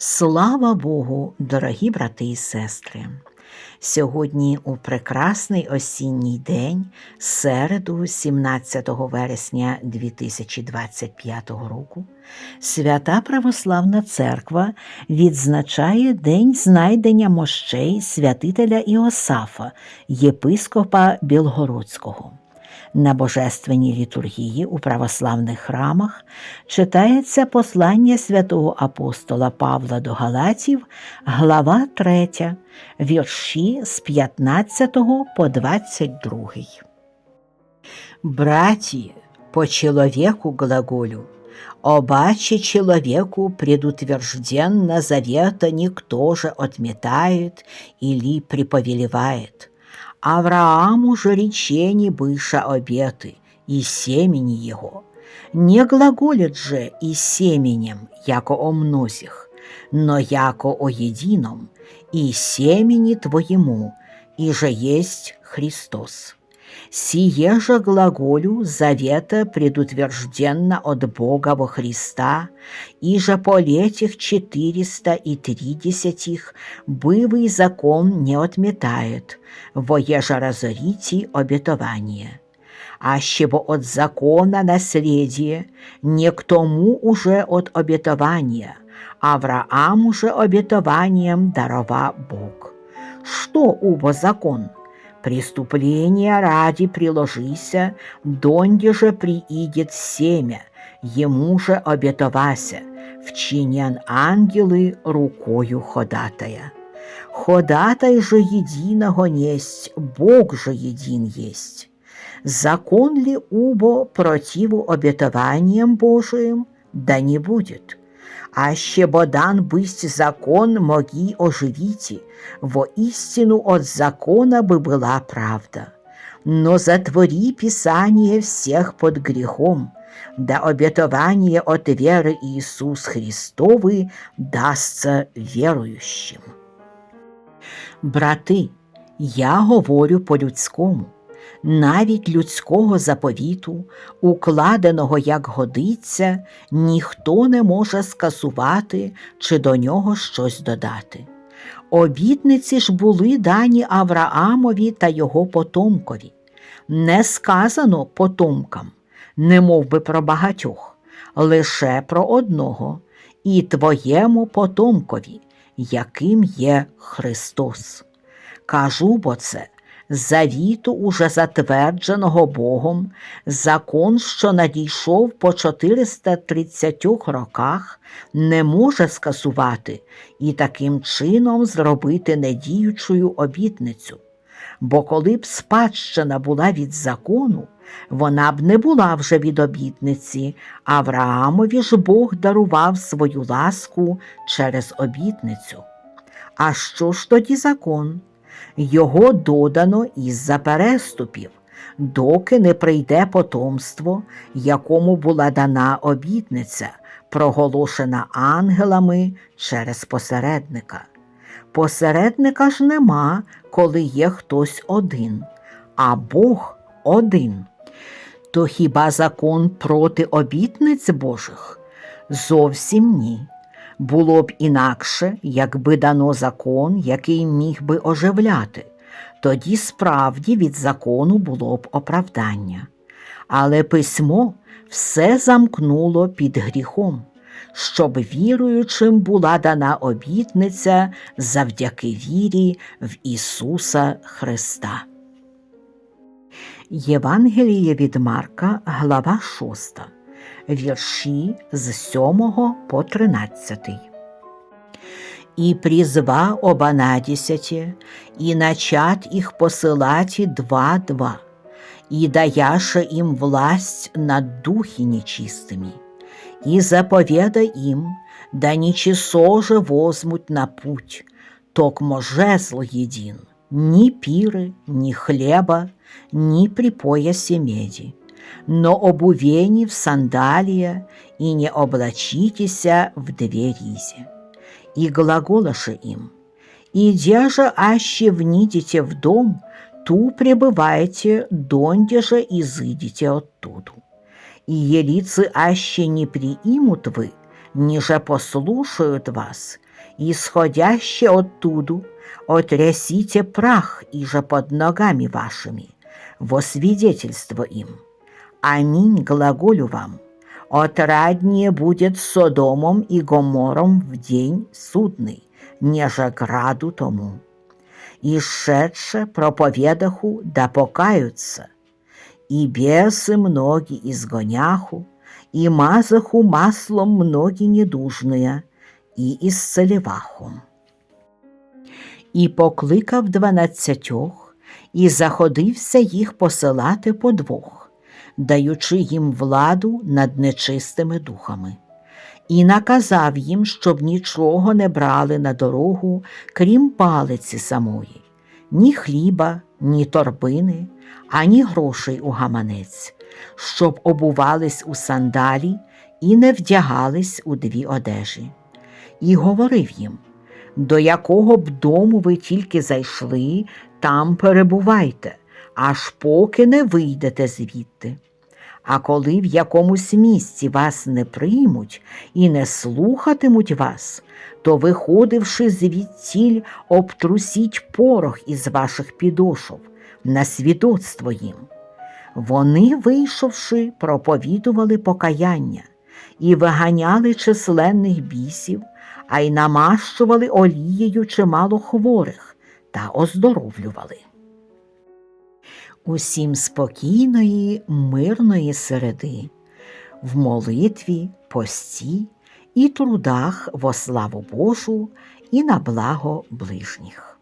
Слава Богу, дорогі брати і сестри! Сьогодні у прекрасний осінній день, середу, 17 вересня 2025 року, Свята Православна Церква відзначає День знайдення мощей святителя Іосафа, єпископа Білгородського. На божественній літургії у православних храмах читається послання святого апостола Павла до Галатів, глава 3, вірші з 15 по 22. Браті, по человеку глаголю, обаче человеку предутвержденно завета никто же отметает или приповелевает. Аврааму же речени быша обеты, и семени его. Не глаголит же и семенем, яко о мнозих, но яко о едином, и семени твоему, и же есть Христос. Сие же глаголю завета предутвержденно от Бога во Христа, и же по летих четыреста и тридесятих бывый закон не отметает, во еже разорите обетование. Ащебо от закона наследие не к тому уже от обетования, Аврааму же обетованием дарова Бог. Что убо закон? Преступление ради приложися, донде же приидет семя, ему же обетовася, вчинен ангелы рукою ходатая. Ходатай же единого несть, Бог же един есть. Закон ли убо противу обетованиям Божиим? Да не будет Аще бодан бысть закон моги оживите, во истину от закона бы была правда. Но затвори Писание всех под грехом, да обетование от веры Иисус Христовы дастся верующим. Брати, я говорю по-людському, навіть людського заповіту, укладеного як годиться, ніхто не може скасувати чи до нього щось додати. Обітниці ж були дані Авраамові та його потомкові. Не сказано потомкам, не мов би про багатьох, лише про одного, і твоєму потомкові, яким є Христос. Кажу бо це, завіту, уже затвердженого Богом, закон, що надійшов по 430 роках, не може скасувати і таким чином зробити недіючою обітницю. Бо коли б спадщина була від закону, вона б не була вже від обітниці, Авраамові ж Бог дарував свою ласку через обітницю. А що ж тоді закон? Його додано із-за переступів, доки не прийде потомство, якому була дана обітниця, проголошена ангелами через посередника. Посередника ж нема, коли є хтось один, а Бог один. То хіба закон проти обітниць Божих? Зовсім ні. Було б інакше, якби дано закон, який міг би оживляти, тоді справді від закону було б оправдання. Але письмо все замкнуло під гріхом, щоб віруючим була дана обітниця завдяки вірі в Ісуса Христа. Євангеліє від Марка, глава 6 вірші з 7 по 13. «И призва оба надесяти, и начат их посылать два-два, и даяша им власть над духи нечистыми, и заповеда им, да ничесо же возьмут на путь, токмо жезл един, ни пиры, ни хлеба, ни припоясе меди, но обувені в сандалия и не облачитеся в две ризе. И глаголаше им, «Идя же аще внидите в дом, ту пребывайте, донде же изыдите оттуду. И елицы аще не приимут вы, ниже послушают вас, исходяще оттуду, отрясите прах иже под ногами вашими, во свидетельство им. Аминь глаголю вам, отраднее будет Содомом и Гомором в день судный, неже граду тому. И шедше проповедаху да покаются, и бесы многие изгоняху, и мазаху маслом многие недужные, і ісцеліваху. І покликав дванадцятьох, і заходився їх посилати по двох, даючи їм владу над нечистими духами, і наказав їм, щоб нічого не брали на дорогу, крім палиці самої, ні хліба, ні торбини, ані грошей у гаманець, щоб обувались у сандалі і не вдягались у дві одежі. І говорив їм, до якого б дому ви тільки зайшли, там перебувайте, аж поки не вийдете звідти. А коли в якомусь місці вас не приймуть і не слухатимуть вас, то, виходивши звідтіль, обтрусіть порох із ваших підошов на свідоцтво їм. Вони, вийшовши, проповідували покаяння і виганяли численних бісів, а й намащували олією чимало хворих та оздоровлювали. Усім спокійної, мирної середи, в молитві, пості і трудах во славу Божу і на благо ближніх.